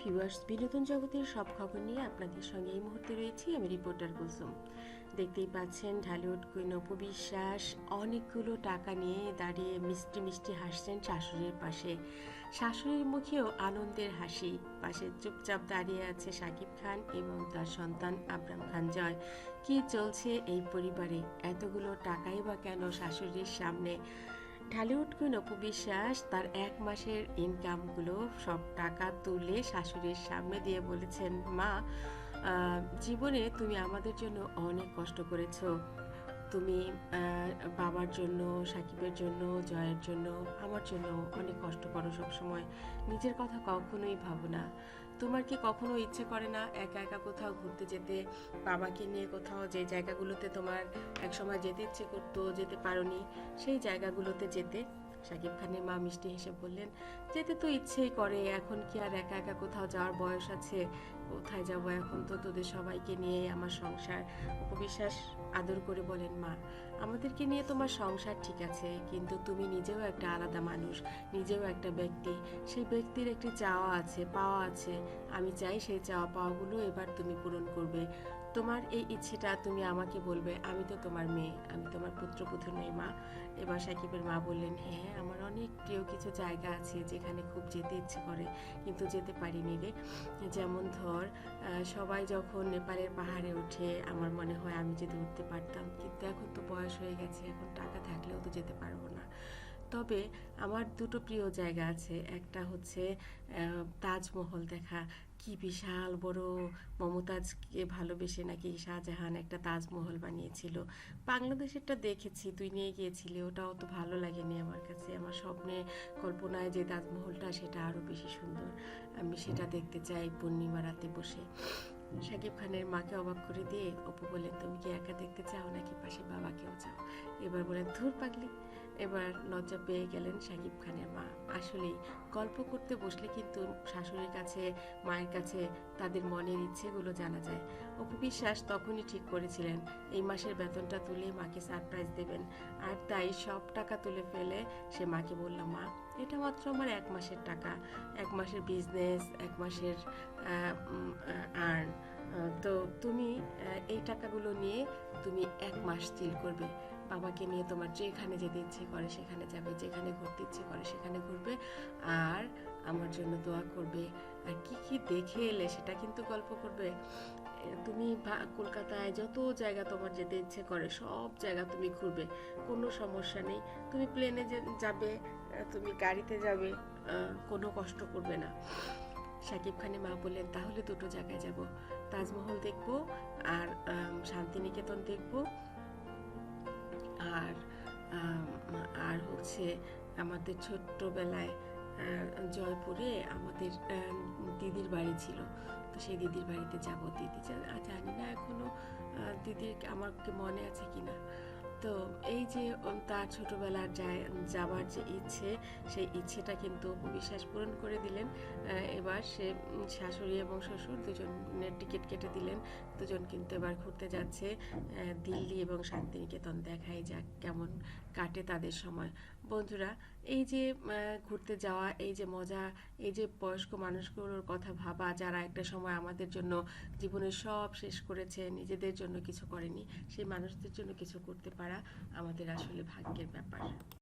Viewers বিনোদন জগতের সব খবর নিয়ে আপনাদের সঙ্গে এই মুহূর্তে রয়েছি, আমি রিপোর্টার কুলসুম। দেখতেই পাচ্ছেন ঢালিউড কুইন অপু বিশ্বাস অনেকগুলো টাকা নিয়ে দাঁড়িয়ে মিষ্টি মিষ্টি হাসছেন শাশুড়ির পাশে। শাশুড়ির মুখেও আনন্দের হাসি, পাশে চুপচাপ দাঁড়িয়ে আছে শাকিব খান এবং তার সন্তান আবরাম খান জয়। কি চলছে এই পরিবারে? এতগুলো টাকাই বা কেন শাশুড়ির সামনে? ঢালিউড কুইন অপু বিশ্বাস তার এক মাসের ইনকামগুলো সব টাকা তুলে শাশুড়ির সামনে দিয়ে বলেছেন, মা জীবনে তুমি আমাদের জন্য অনেক কষ্ট করেছ। তুমি বাবার জন্য, সাকিবের জন্য, জয়ের জন্য, আমার জন্য অনেক কষ্ট করো সবসময়। নিজের কথা কখনোই ভাবো না। তোমার কি কখনো ইচ্ছে করে না একা একা কোথাও ঘুরতে যেতে? বাবাকে নিয়ে কোথাও যে জায়গাগুলোতে তোমার একসময় যেতে ইচ্ছে করতো, যেতে পারোনি, সেই জায়গাগুলোতে যেতে? শাকিব খানের মা মিষ্টি হেসে বললেন, যেতে তো ইচ্ছেই করে, এখন কি আর একা একা কোথাও যাওয়ার বয়স আছে? কোথায় যাব এখন তো তোদের সবাইকে নিয়ে আমার সংসার? উপবিশ্বাস আদর করে বলেন, মা, আমাদেরকে নিয়ে তোমার সংসার ঠিক আছে, কিন্তু তুমি নিজেও একটা আলাদা মানুষ, নিজেও একটা ব্যক্তি। সেই ব্যক্তির একটি চাওয়া আছে, পাওয়া আছে। আমি চাই সেই চাওয়া পাওয়াগুলো এবার তুমি পূরণ করবে। তোমার এই ইচ্ছেটা তুমি আমাকে বলবে, আমি তো তোমার মেয়ে, আমি তোমার পুত্র পুত্র নই মা। এবার সাকিবের মা বললেন হ্যাঁ আমার অনেক প্রিয় কিছু জায়গা আছে যেখানে খুব যেতে ইচ্ছে করে, কিন্তু যেতে পারিনি রে। যেমন ধর সবাই যখন নেপালের পাহাড়ে ওঠে, আমার মনে হয় আমি যদি উঠতে পারতাম, কিন্তু এখন তো বয়স হয়ে গেছে, এখন টাকা থাকলেও তো যেতে পারব না। তবে আমার দুটো প্রিয় জায়গা আছে। একটা হচ্ছে তাজমহল দেখা। কি বিশাল বড় মমতাজকে ভালোবেসে নাকি শাহজাহান একটা তাজমহল বানিয়েছিল। বাংলাদেশেরটা দেখেছি, তুই নিয়ে গিয়েছিলি ওটা অত ভালো লাগেনি আমার কাছে। আমার স্বপ্নে কল্পনায় যে তাজমহলটা, সেটা আরও বেশি সুন্দর। আমি সেটা দেখতে চাই পূর্ণিমা রাতে বসে। শাকিব খানের মাকে অবাক করে দিয়ে, অপু বলেন তুমি কি একা দেখতে চাও নাকি পাশে বাবাকেও চাও? এবার বলেন ধুর পাগলি। এবার লজ্জা পেয়ে গেলেন শাকিব খানের মা। আসলেই গল্প করতে বসলে কিন্তু শাশুড়ির কাছে, মায়ের কাছে তাদের মনের ইচ্ছেগুলো জানা যায়। অপু বিশ্বাস তখনই ঠিক করেছিলেন, এই মাসের বেতনটা তুলে মাকে সারপ্রাইজ দেবেন। আর তাই সব টাকা তুলে ফেলে সে মাকে বলল, মা, এটা মাত্র আমার এক মাসের টাকা। এক মাসের বিজনেস এক মাসের আর্ন তো তুমি এই টাকাগুলো নিয়ে তুমি এক মাস চিল করবে। বাবাকে নিয়ে তোমার যেখানে যেতে ইচ্ছে করে সেখানে যাবে, যেখানে ঘুরতে ইচ্ছে করে সেখানে ঘুরবে। আর আমার জন্য দোয়া করবে। আর কি কি দেখে এলে সেটা কিন্তু গল্প করবে। তুমি কলকাতায় যত জায়গা তোমার যেতে ইচ্ছে করে সব জায়গা তুমি ঘুরবে, কোনো সমস্যা নেই। তুমি প্লেনে যাবে তুমি গাড়িতে যাবে কোনো কষ্ট করবে না। শাকিব খানের মা বললেন, তাহলে দুটো জায়গায় যাব। তাজমহল দেখব আর শান্তিনিকেতন দেখব আর আর হচ্ছে আমাদের ছোট্টবেলায় জয়পুরে আমাদের দিদির বাড়ি ছিল। তো সেই দিদির বাড়িতে যাব। দিদি জানি না এখনও দিদির আমার মনে আছে কিনা। তো এই যে তার ছোটবেলার যাবার যে ইচ্ছে, সেই ইচ্ছেটা কিন্তু বিশ্বাস পূরণ করে দিলেন। এবার সে শাশুড়ি এবং শ্বশুর দুজনের টিকিট কেটে দিলেন। দুজন কিন্তু এবার ঘুরতে যাচ্ছে দিল্লি এবং শান্তিনিকেতন। দেখাই যাক কেমন কাটে তাদের সময়। বন্ধুরা, এই যে ঘুরতে যাওয়া, এই যে মজা, এই যে বয়স্ক মানুষগুলোর কথা ভাবা, যারা একটা সময় আমাদের জন্য জীবনের সব শেষ করেছে, নিজেদের জন্য কিছু করেনি, সেই মানুষদের জন্য কিছু করতে পারা আমাদের আসলে ভাগ্যের ব্যাপার।